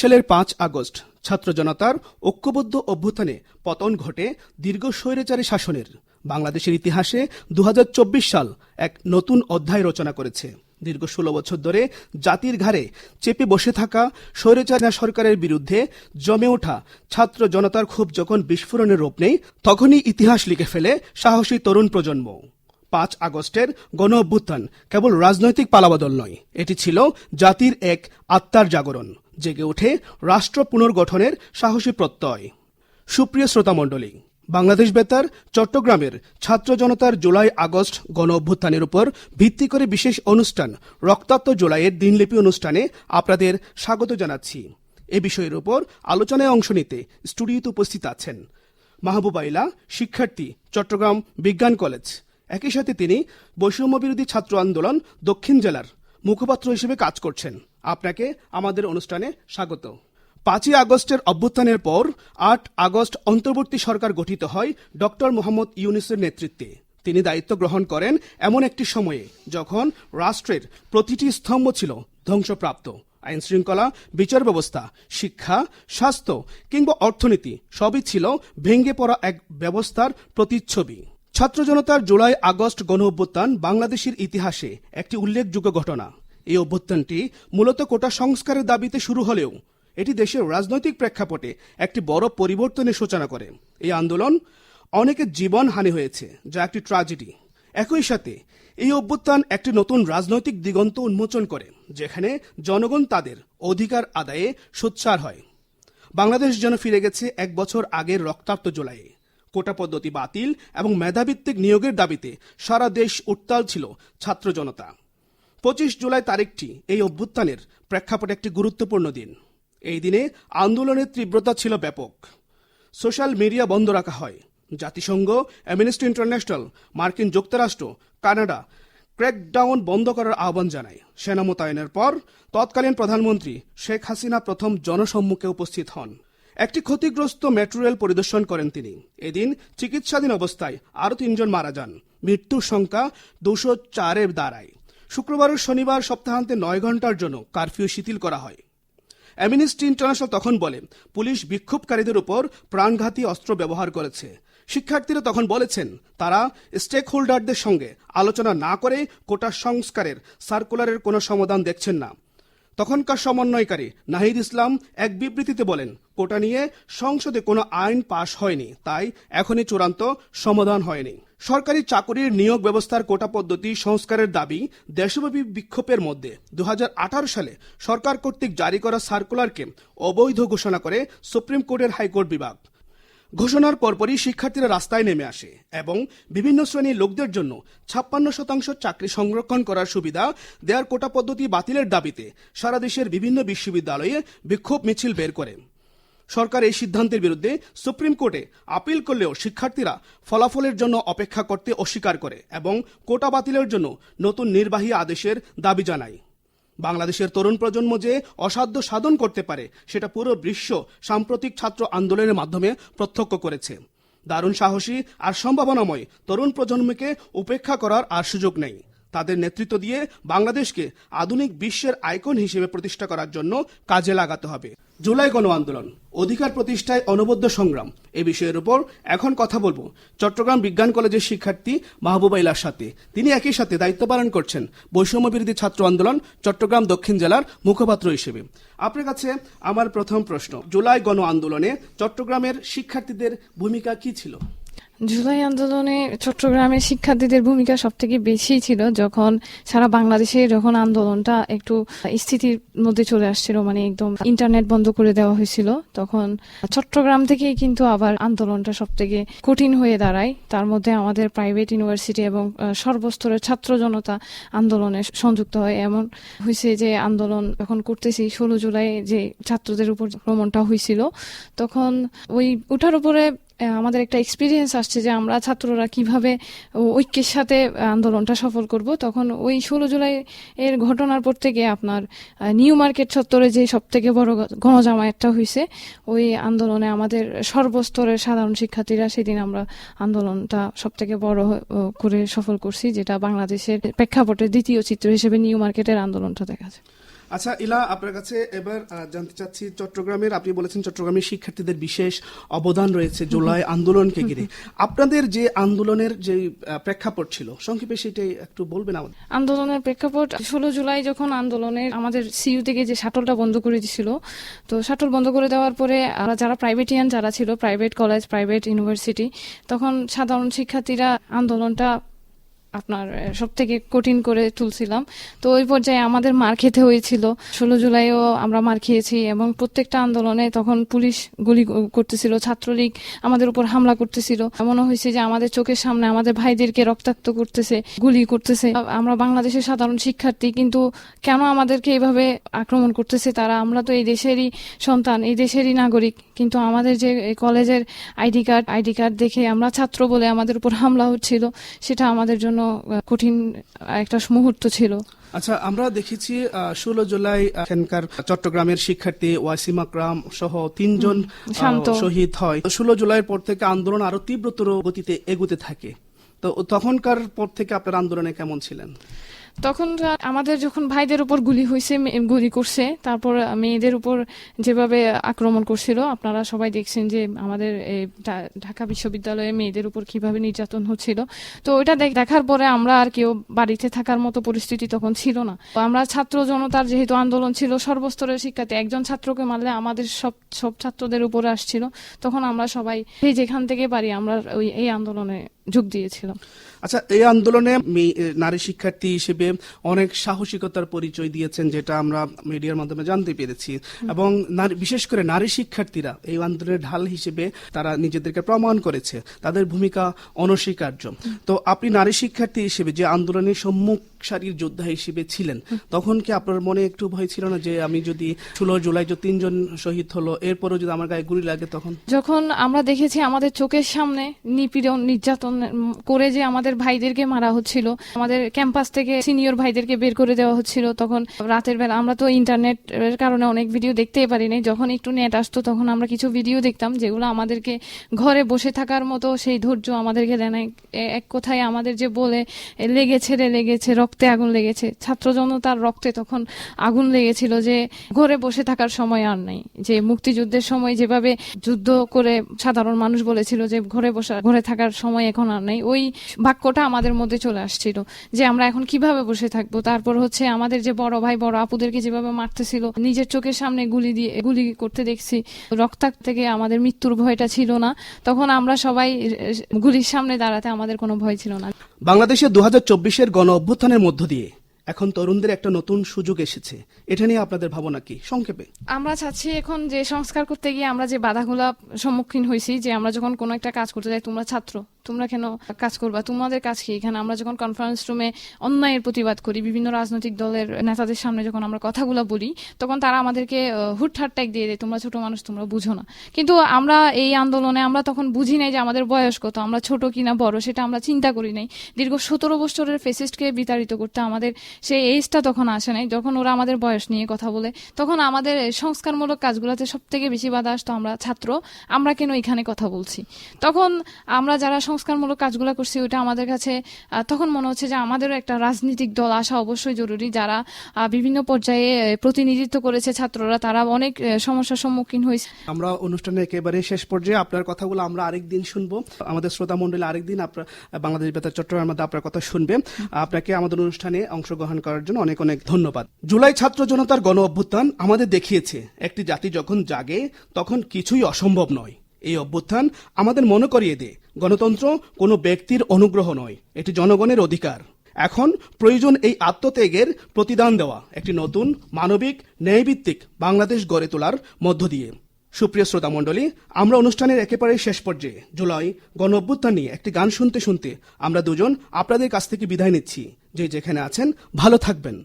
সালের পাঁচ আগস্ট ছাত্র জনতার ঐক্যবদ্ধ অভ্যুত্থানে পতন ঘটে দীর্ঘ স্বৈরাচারী শাসনের। বাংলাদেশের ইতিহাসে দু হাজার চব্বিশ সাল এক নতুন অধ্যায় রচনা করেছে। দীর্ঘ ষোলো বছর ধরে জাতির ঘাড়ে চেপে বসে থাকা স্বৈরাচারী সরকারের বিরুদ্ধে জমে ওঠা ছাত্র জনতার ক্ষোভ যখন বিস্ফোরণের রূপ নেই, তখনই ইতিহাস লিখে ফেলে সাহসী তরুণ প্রজন্ম। পাঁচ আগস্টের গণ অভ্যুত্থান কেবল রাজনৈতিক পালাবদল নয়, এটি ছিল জাতির এক আত্মার জাগরণ। জেগে ওঠে রাষ্ট্র পুনর্গঠনের সাহসী প্রত্যয়। সুপ্রিয় শ্রোতামণ্ডলী বাংলাদেশ বেতার চট্টগ্রামের ছাত্র জনতার জুলাই আগস্ট গণ অভ্যুত্থানের উপর ভিত্তি করে বিশেষ অনুষ্ঠান রক্তাক্ত জুলাইয়ের দিনলিপি অনুষ্ঠানে আপনাদের স্বাগত জানাচ্ছি। এ বিষয়ের উপর আলোচনায় অংশ নিতে স্টুডিওতে উপস্থিত আছেন মাহবুবাইলা শিক্ষার্থী, চট্টগ্রাম বিজ্ঞান কলেজ। একই সাথে তিনি বৈষম্য বিরোধী ছাত্র আন্দোলন দক্ষিণ জেলার মুখপাত্র হিসেবে কাজ করছেন। আপনাকে আমাদের অনুষ্ঠানে স্বাগত। পাঁচই আগস্টের অভ্যুত্থানের পর আট আগস্ট অন্তর্বর্তী সরকার গঠিত হয় ডক্টর মোহাম্মদ ইউনুসের নেতৃত্বে। তিনি দায়িত্ব গ্রহণ করেন এমন একটি সময়ে যখন রাষ্ট্রের প্রতিটি স্তম্ভ ছিল ধ্বংসপ্রাপ্ত। আইন শৃঙ্খলা বিচার ব্যবস্থা শিক্ষা, স্বাস্থ্য কিংবা অর্থনীতি সবই ছিল ভেঙে পড়া এক ব্যবস্থার প্রতিচ্ছবি। ছাত্র জনতার জুলাই আগস্ট গণ অভ্যুত্থান বাংলাদেশের ইতিহাসে একটি উল্লেখযোগ্য ঘটনা। এই অভ্যুত্থানটি মূলত কোটা সংস্কারের দাবিতে শুরু হলেও এটি দেশের রাজনৈতিক প্রেক্ষাপটে একটি বড় পরিবর্তনের সূচনা করে। এই আন্দোলন অনেকের জীবন হানি হয়েছে, যা একটি ট্রাজেডি। একই সাথে এই অভ্যুত্থান একটি নতুন রাজনৈতিক দিগন্ত উন্মোচন করে, যেখানে জনগণ তাদের অধিকার আদায়ে সোচ্চার হয়। বাংলাদেশ যেন ফিরে গেছে এক বছর আগের রক্তাক্ত জুলাইয়ে। কোটা পদ্ধতি বাতিল এবং মেধাভিত্তিক নিয়োগের দাবিতে সারা দেশ উত্তাল ছিল ছাত্র জনতা। পঁচিশ জুলাই তারিখটি এই অভ্যুত্থানের প্রেক্ষাপটে একটি গুরুত্বপূর্ণ দিন। এই দিনে আন্দোলনের তীব্রতা ছিল ব্যাপক। সোশ্যাল মিডিয়া বন্ধ রাখা হয়। জাতিসংঘ, অ্যামনেস্টি ইন্টারন্যাশনাল, মার্কিন যুক্তরাষ্ট্র, কানাডা ক্র্যাকডাউন বন্ধ করার আহ্বান জানায়। সেনা মোতায়েনের পর তৎকালীন প্রধানমন্ত্রী শেখ হাসিনা প্রথম জনসম্মুখে উপস্থিত হন। একটি ক্ষতিগ্রস্ত মেট্রো রেল পরিদর্শন করেন তিনি। এদিন চিকিৎসাধীন অবস্থায় আরও তিনজন মারা যান। মৃত্যুর সংখ্যা দুশো চারের দাঁড়ায় শুক্রবার ও শনিবার সপ্তাহান্তে নয় ঘণ্টার জন্য কারফিউ শিথিল করা হয়। অ্যামনেস্টি ইন্টারন্যাশনাল তখন বলে, পুলিশ বিক্ষোভকারীদের উপর প্রাণঘাতী অস্ত্র ব্যবহার করেছে। শিক্ষার্থীরা তখন বলেছেন, তারা স্টেক হোল্ডারদের সঙ্গে আলোচনা না করে কোটা সংস্কারের, সার্কুলারের কোনো সমাধান দেখছেন না। তখনকার সমন্বয়কারী নাহিদ ইসলাম এক বিবৃতিতে বলেন, কোটা নিয়ে সংসদে কোনো আইন পাশ হয়নি, তাই এখনই চূড়ান্ত সমাধান হয়নি। সরকারি চাকরির নিয়োগ ব্যবস্থার কোটা পদ্ধতি সংস্কারের দাবি দেশব্যাপী বিক্ষোভের মধ্যে। দু হাজার আঠারো সালে সরকার কর্তৃক জারি করা সার্কুলারকে অবৈধ ঘোষণা করে সুপ্রিম কোর্টের হাইকোর্ট বিভাগ। ঘোষণার পরপরই শিক্ষার্থীরা রাস্তায় নেমে আসে এবং বিভিন্ন শ্রেণির লোকদের জন্য ছাপ্পান্ন শতাংশ চাকরি সংরক্ষণ করার সুবিধা দেয়ার কোটা পদ্ধতি বাতিলের দাবিতে সারা দেশের বিভিন্ন বিশ্ববিদ্যালয়ে বিক্ষোভ মিছিল বের করে। সরকার এই সিদ্ধান্তের বিরুদ্ধে সুপ্রিম কোর্টে আপিল করলেও শিক্ষার্থীরা ফলাফলের জন্য অপেক্ষা করতে অস্বীকার করে এবং কোটা বাতিলের জন্য নতুন নির্বাহী আদেশের দাবি জানায়। বাংলাদেশের তরুণ প্রজন্ম যে অসাধ্য সাধন করতে পারে, সেটা পুরো বিশ্ব সাম্প্রতিক ছাত্র আন্দোলনের মাধ্যমে প্রত্যক্ষ করেছে। দারুণ সাহসী আর সম্ভাবনাময় তরুণ প্রজন্মকে উপেক্ষা করার আর সুযোগ নেই। তাদের নেতৃত্ব দিয়ে বাংলাদেশকে আধুনিক বিশ্বের আইকন হিসেবে প্রতিষ্ঠা করার জন্য কাজে লাগাতে হবে। জুলাই গণ আন্দোলন, অধিকার প্রতিষ্ঠায় অনবদ্য সংগ্রাম, এ বিষয়ের উপর এখন কথা বলব চট্টগ্রাম বিজ্ঞান কলেজের শিক্ষার্থী মাহবুবাইলার সাথে। তিনি একই সাথে দায়িত্ব পালন করছেন বৈষম্য বিরোধী ছাত্র আন্দোলন চট্টগ্রাম দক্ষিণ জেলার মুখপাত্র হিসেবে। আপনার কাছে আমার প্রথম প্রশ্ন, জুলাই গণ আন্দোলনে চট্টগ্রামের শিক্ষার্থীদের ভূমিকা কি ছিল? জুলাই আন্দোলনে চট্টগ্রামের শিক্ষার্থীদের ভূমিকা সব থেকে বেশি ছিল যখন সারা বাংলাদেশে যখন আন্দোলনটা একটু স্থিতির মধ্যে চলে আসছিল মানে একদম ইন্টারনেট বন্ধ করে দেওয়া হয়েছিল, তখন চট্টগ্রাম থেকেই কিন্তু আবার আন্দোলনটা সব থেকে কঠিন হয়ে দাঁড়ায়। তার মধ্যে আমাদের প্রাইভেট ইউনিভার্সিটি এবং সর্বস্তরের ছাত্র জনতা আন্দোলনে সংযুক্ত হয়। এমন হয়েছে যে আন্দোলন যখন করতেছি, ষোলো জুলাই যে ছাত্রদের উপর ভ্রমণটা হয়েছিল, তখন ওই ওঠার উপরে আমাদের একটা এক্সপিরিয়েন্স আসছে যে আমরা ছাত্ররা কীভাবে ঐক্যের সাথে আন্দোলনটা সফল করব। তখন ওই ষোলো জুলাই এর ঘটনার পর থেকে আপনার নিউ মার্কেট চত্বরে যে সব থেকে বড় গণজামায়াতটা হয়েছে ওই আন্দোলনে আমাদের সর্বস্তরের সাধারণ শিক্ষার্থীরা সেদিন আমরা আন্দোলনটা সব থেকে বড় করে সফল করছি, যেটা বাংলাদেশের প্রেক্ষাপটে দ্বিতীয় চিত্র হিসেবে নিউ মার্কেটের আন্দোলনটা দেখা যায় আচ্ছা ইলা আপনার কাছে এবার জানতে চাচ্ছি চট্টগ্রামের আপনি বলেছেন চট্টগ্রামের শিক্ষার্থীদের বিশেষ অবদান রয়েছে জুলাই আন্দোলনকে ঘিরে। আপনাদের যে আন্দোলনের যে প্রেক্ষাপট ছিল সংক্ষেপে সেটাই একটু বলবেন আমাদের। আন্দোলনের প্রেক্ষাপট ষোলো জুলাই যখন আন্দোলনের আমাদের সিইউ থেকে যে শাটলটা বন্ধ করে দিয়েছিল তো শাটল বন্ধ করে দেওয়ার পরে যারা প্রাইভেটিয়ান যারা ছিল প্রাইভেট কলেজ প্রাইভেট ইউনিভার্সিটি তখন সাধারণ শিক্ষার্থীরা আন্দোলনটা আপনার সব থেকে কঠিন করে তুলছিলাম। তো ওই পর্যায়ে আমাদের মার খেতে হয়েছিল। ষোলো জুলাইও আমরা মার খেয়েছি এবং প্রত্যেকটা আন্দোলনে তখন পুলিশ গুলি করতেছিল, ছাত্রলীগ আমাদের উপর হামলা করতেছিল। এমনও হয়েছে যে আমাদের চোখের সামনে আমাদের ভাইদেরকে রক্তাক্ত করতেছে, গুলি করতেছে। আমরা বাংলাদেশের সাধারণ শিক্ষার্থী, কিন্তু কেন আমাদেরকে এভাবে আক্রমণ করতেছে তারা? আমরা তো এই দেশেরই সন্তান, এই দেশেরই নাগরিক। কিন্তু আমাদের যে কলেজের আইডি কার্ড আইডি কার্ড দেখে আমরা ছাত্র বলে আমাদের উপর হামলা হচ্ছিল সেটা আমাদের জন্য কঠিন একটা মুহূর্ত ছিল। আচ্ছা আমরা দেখেছি ষোলো জুলাই এখানকার চট্টগ্রামের শিক্ষার্থী ওয়াসিম আকরাম সহ তিনজন শান্ত। শহীদ হয়। ষোলো জুলাইয়ের পর থেকে আন্দোলন আরও তীব্রতর গতিতে এগুতে থাকে। তো তখনকার পর থেকে আপনার আন্দোলনে কেমন ছিলেন? তখন আমাদের যখন ভাইদের উপর গুলি হয়েছে গুলি করছে, তারপর মেয়েদের উপর যেভাবে আক্রমণ করছিল, আপনারা সবাই দেখছেন যে আমাদের ঢাকা বিশ্ববিদ্যালয়ে মেয়েদের উপর কীভাবে নির্যাতন হচ্ছিল। তো ওইটা দেখ- দেখার পরে আমরা আর কেউ বাড়িতে থাকার মতো পরিস্থিতি তখন ছিল না। আমরা ছাত্র জনতার যেহেতু আন্দোলন ছিল, সর্বস্তরের শিক্ষার্থী একজন ছাত্রকে মারলে আমাদের সব সব ছাত্রদের উপরে আসছিল, তখন আমরা সবাই যেখান থেকে পারি আমরা ওই, এই আন্দোলনে যোগ দিয়েছিলাম। আচ্ছা এই আন্দোলনে নারী শিক্ষার্থী হিসেবে অনেক সাহসিকতার পরিচয় দিয়েছেন যেটা আমরা মিডিয়ার মাধ্যমে জানতে পেরেছি। এবং বিশেষ করে নারী শিক্ষার্থীরা এই আন্দোলনের ঢাল হিসেবে তারা নিজেদেরকে প্রমাণ করেছে তাদের ভূমিকা অনস্বীকার্য। তো আপনি নারী শিক্ষার্থী হিসেবে যে আন্দোলনের সম্মুখ সারির যোদ্ধা হিসেবে ছিলেন। তখন কি আপনার মনে একটু ভয় ছিল না যে আমি যদি ষোলো জুলাই যে তিনজন শহীদ হলো, এরপরও যদি আমার গায়ে গুলি লাগে তখন? যখন আমরা দেখেছি আমাদের চোখের সামনে নিপীড়ন, নির্যাতন করে যে আমাদের ভাইদেরকে মারা হচ্ছিল, আমাদের ক্যাম্পাস থেকে সিনিয়র ভাইদেরকে বের করে দেওয়া হচ্ছিল, তখন রাতের বেলা আমরা তো ইন্টারনেট এর কারণে অনেক ভিডিও দেখতেই পারিনি। যখন একটু নেট আসতো তখন আমরা কিছু ভিডিও দেখতাম যেগুলো আমাদেরকে ঘরে বসে থাকার মতো সেই ধৈর্য আমাদেরকে দেয় এক কথায় আমাদের যে বলে, লেগেছে রে, লেগেছে আগুন লেগেছে। ছাত্র জনতার রক্তে তখন আগুন লেগেছিল যে ঘরে বসে থাকার সময় আর নাই। যে মুক্তিযুদ্ধের সময় যেভাবে যুদ্ধ করে সাধারণ মানুষ বলেছিল যে ঘরে বসে, ঘরে থাকার সময় এখন আর নাই, ওই বাক্যটা আমাদের মধ্যে চলে আসছিল যে আমরা এখন কীভাবে বসে থাকব? তারপর হচ্ছে আমাদের যে বড় ভাই, বড় আপুদেরকে যেভাবে মারতেছিল, নিজের চোখের সামনে গুলি দিয়ে, গুলি করতে দেখছি, রক্তাক্ত থেকে আমাদের মৃত্যুর ভয়টা ছিল না। তখন আমরা সবাই গুলির সামনে দাঁড়াতে আমাদের কোনো ভয় ছিল না। বাংলাদেশে দু হাজার গণ অভ্যুত্থানের মধ্য দিয়ে। এখন তরুণদের একটা নতুন সুযোগ এসেছে। এটা নিয়ে আপনাদের ভাবনা কি? সংক্ষেপে। আমরা চাচ্ছি এখন যে সংস্কার করতে গিয়ে আমরা যে বাধাগুলো সম্মুখীন হয়েছি, যে আমরা যখন কোনো একটা কাজ করতে যাই, তোমরা ছাত্র, তোমরা কেন কাজ করবা? তোমাদের কাজ কি? এখানে আমরা যখন কনফারেন্স রুমে অন্যায়ের প্রতিবাদ করি, বিভিন্ন রাজনৈতিক দলের নেতাদের সামনে যখন আমরা কথাগুলো বলি, তখন তারা আমাদেরকে হুটহাট ট্যাগ দিয়ে দেয়, তোমরা ছোট মানুষ, তোমরা বুঝো না। কিন্তু আমরা এই আন্দোলনে আমরা তখন বুঝি নাই যে আমাদের বয়স কত, আমরা ছোট কিনা বড়, সেটা আমরা চিন্তা করি নাই। দীর্ঘ সতেরো বছরের ফেসিস্টকে বিতাড়িত করতে আমাদের সেই এজটা তখন আসে নাই। যখন ওরা আমাদের বয়স নিয়ে কথা বলে তখন আমাদের সংস্কারমূলক কাজগুলোতে সব থেকে বেশি বাধা আসতো আমরা ছাত্র আমরা কেন এখানে কথা বলছি? তখন আমরা যারা সংস্কারমূলক কাজগুলো করছি ওইটা আমাদের কাছে তখন মনে হচ্ছে যে আমাদেরও একটা রাজনৈতিক দল আসা অবশ্যই জরুরি। যারা বিভিন্ন পর্যায়ে প্রতিনিধিত্ব করেছে ছাত্ররা তারা অনেক সমস্যার সম্মুখীন হয়েছে। আমরা অনুষ্ঠানে একেবারে শেষ পর্যায়ে আপনার কথাগুলো আমরা আরেকদিন শুনব। আমাদের শ্রোতা মন্ডলী আরেকদিন আপনার বাংলাদেশ বেতার চট্টগ্রামের মধ্যে আপনার কথা শুনবে। আপনাকে আমাদের অনুষ্ঠানে অংশগ্রহণ করার জন্য অনেক অনেক ধন্যবাদ। জুলাই ছাত্র জনতার গণ অভ্যুত্থান আমাদের দেখিয়েছে, একটি জাতি যখন জাগে, তখন কিছুই অসম্ভব নয়। এই অভ্যুত্থান আমাদের মনে করিয়ে দেয়, গণতন্ত্র কোনো ব্যক্তির অনুগ্রহ নয়, এটি জনগণের অধিকার। এখন প্রয়োজন এই আত্মত্যাগের প্রতিদান দেওয়া, একটি নতুন, মানবিক, ন্যায়ভিত্তিক বাংলাদেশ গড়ে তোলার মধ্য দিয়ে। সুপ্রিয় শ্রোতা মণ্ডলী, আমরা অনুষ্ঠানের একেবারে শেষ পর্যায়ে, জুলাই, গণ অভ্যুত্থান নিয়ে একটি গান শুনতে শুনতে আমরা দুজন আপনাদের কাছ থেকে বিদায় নিচ্ছি। যে যেখানে আছেন, ভালো থাকবেন।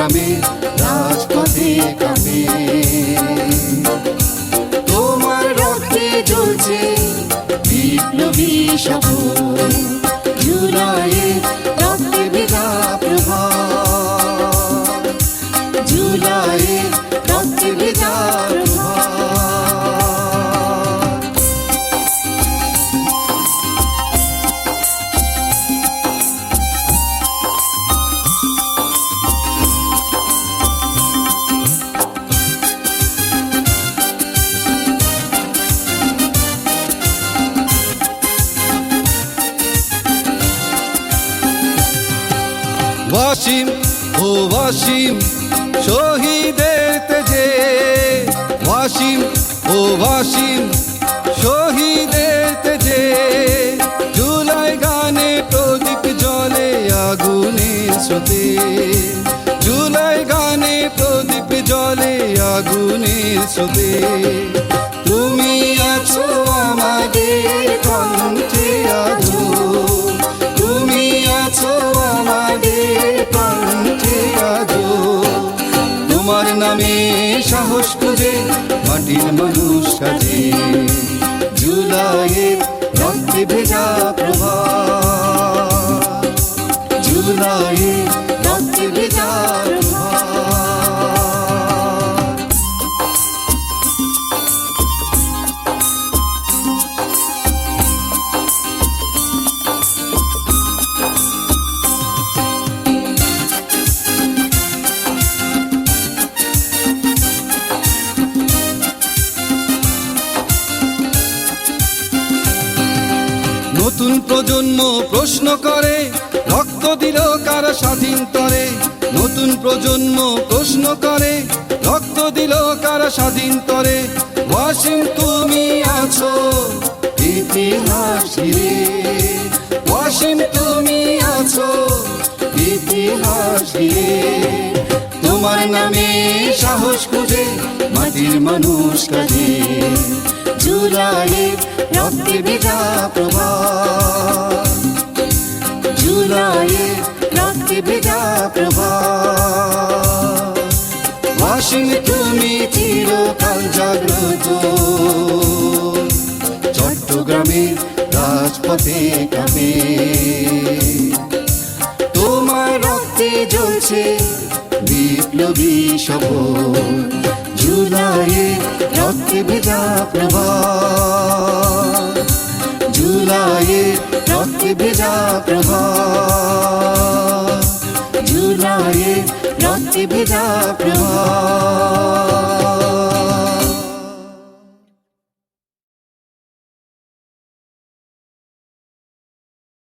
আমি রাজপথে আমি তোমার রক্তে চলছে বিপ্লবী সফল জুলাইয়ের স্রোতে জুলাই গানে প্রদীপ জলে আগুনের স্রোতে তুমি আছো আমাদের কণ্ঠে আজো তুমি আছো আমাদের কণ্ঠে আজো তোমার নামে সাহস খুঁজে মাটির মানুষ কাজে। জুলাইয়ের নতুন প্রজন্ম প্রশ্ন করে, রক্ত দিল কারা স্বাধীন তরে? নতুন প্রজন্ম প্রশ্ন করে, রক্ত দিল কারা স্বাধীন তরে? ওয়াসিম, তুমি আছো ইতিহাস ঘিরে ওয়াসিম, তুমি আছো ইতিহাস ঘিরে তোমার নামে সাহস খুঁজে মাটির মানুষ কাজে জুলাইয়ে রক্তে ভেজা প্রভা জুলাইয়ে রক্তে ভেজা প্রভা ওয়াসিম তুমি চিরকাল জাগ্রত। চট্টগ্রামের রাজপথে কামে তোমার রক্তে জ্বলছে বিপ্লবী শপথ জুলাইয়ে রক্তে ভেজা প্রভা জুলাইয়ে রক্তে ভেজা প্রভা জুলাইয়ে রক্তে ভেজা প্রভা